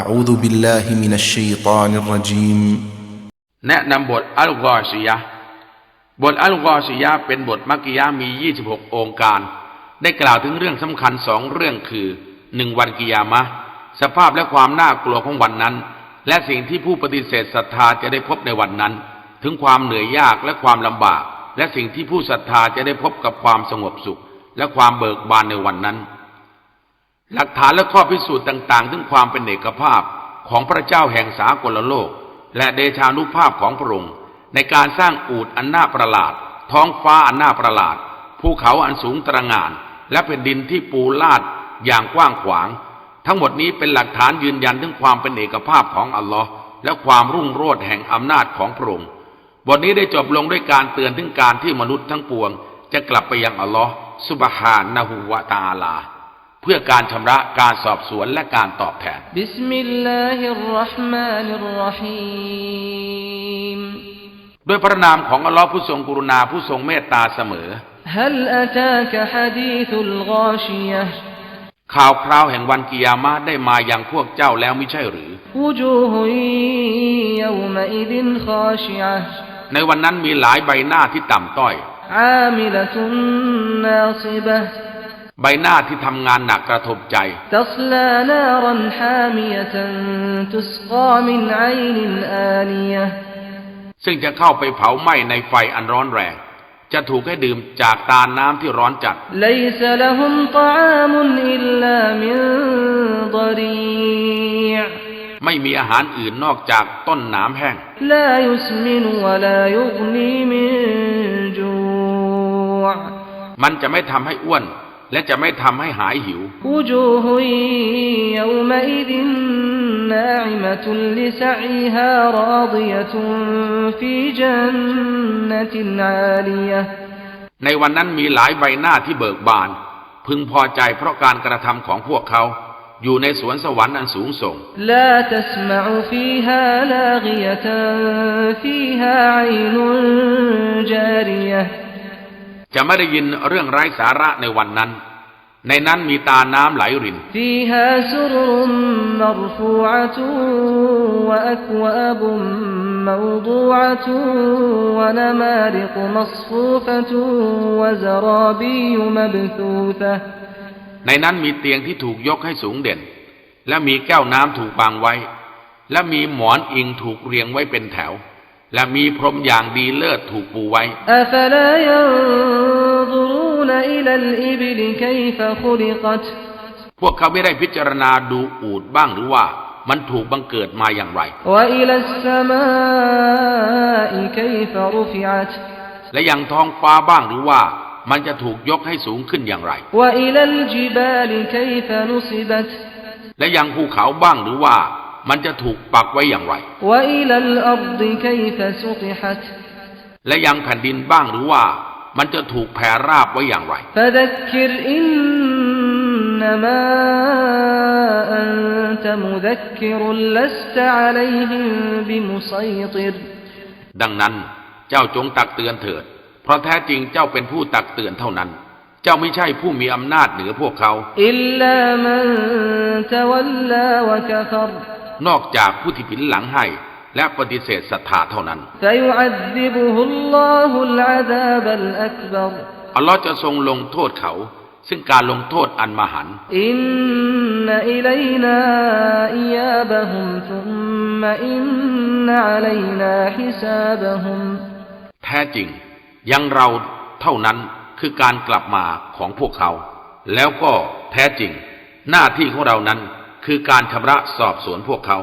أعوذ بالله من الشيطان الرجيم แนะนำบทอัลกอชิยะห์บทอัลกอชิยะห์เป็นบทมักกิยะห์มี 26 องค์การ ได้กล่าวถึงเรื่องสำคัญสองเรื่องคือหนึ่งวันกิยามะห์สภาพและความน่ากลัวของวันนั้น และสิ่งที่ผู้ปฏิเสธศรัทธาจะได้พบในวันนั้น ถึงความเหนื่อยยากและความลำบาก และสิ่งที่ผู้ศรัทธาจะได้พบกับความสงบสุข และความเบิกบานในวันนั้น หลักฐานและข้อพิสูจน์ต่าง ๆ ถึงความเป็นเอกภาพของพระเจ้าแห่งสากลโลก และเดชานุภาพของพระองค์ในการสร้างอูฐอันน่าประหลาด ท้องฟ้าอันน่าประหลาด ภูเขาอันสูงตระหง่าน และแผ่นดินที่ปูลาดอย่างกว้างขวาง ทั้งหมดนี้เป็นหลักฐานยืนยันถึงความเป็นเอกภาพของอัลลอฮ์และความรุ่งโรจน์แห่งอำนาจของพระองค์บทนี้ได้จบลงด้วยการเตือนถึงการที่มนุษย์ทั้งปวง จะกลับไปยังอัลลอฮ์สุบฮานะฮูวะตาลา พื่อการชำระการสอบสวนและการตอบแทนด้วยพระนามของอัลลอฮ์ผู้ทรงกรุณาผู้ทรงเมตตาเสมอฮัลอาตากะฮดีุลกอชียข่าวคราวแห่งวันกิยามะได้มาอย่างพวกเจ้าแล้วไม่ใช่หรือในวันนั้นมีหลายใบหน้าที่ต่ำต้อยอามิลุนนาซิบะ ใบหน้าที่ทำงานหนักกระทบใจ ซึ่งจะเข้าไปเผาไหม้ในไฟอันร้อนแรง จะถูกให้ดื่มจากตาน้ำที่ร้อนจัด ไม่มีอาหารอื่นนอกจากต้นน้ำแห้งมันจะไม่ทำให้อ้วน และจะไม่ทำให้หายหิว ในวันนั้นมีหลายใบหน้าที่เบิกบาน พึงพอใจเพราะการกระทำของพวกเขา อยู่ในสวนสวรรค์อันสูงส่งไม่ จะไม่ได้ยินเรื่องไร้สาระในวันนั้น ในนั้นมีตาน้ำไหลรินในนั้นมีเตียงที่ถูกยกให้สูงเด่น และมีแก้วน้ำถูกบางไว้ และมีหมอนอิงถูกเรียงไว้เป็นแถว และมีพรมอย่างดีเลิศถูกปูไว้ พวกเขาไม่ได้พิจารณาดูอูดบ้างหรือว่า มันถูกบังเกิดมาอย่างไร และอย่างท้องฟ้าบ้างหรือว่า มันจะถูกยกให้สูงขึ้นอย่างไร และอย่างภูเขาบ้างหรือว่า มันจะถูกปักไว้อย่างไร และยังแผ่นดินบ้างหรือว่า มันจะถูกแผ่ราบไว้อย่างไรดังนั้นเจ้าจงตักเตือนเถิด เพราะแท้จริงเจ้าเป็นผู้ตักเตือนเท่านั้นเจ้าไม่ใช่ผู้มีอำนาจเหนือพวกเขา นอกจากผู้ที่ผินหลังให้ และปฏิเสธศรัทธาเท่านั้น อัลลอฮ์จะทรงลงโทษเขา ซึ่งการลงโทษอันมหันาหันแท้จริง ยังเราเท่านั้นคือการกลับมาของพวกเขา แล้วก็แท้จริง หน้าที่ของเรานั้น คือการชำระสอบสวนพวกเขา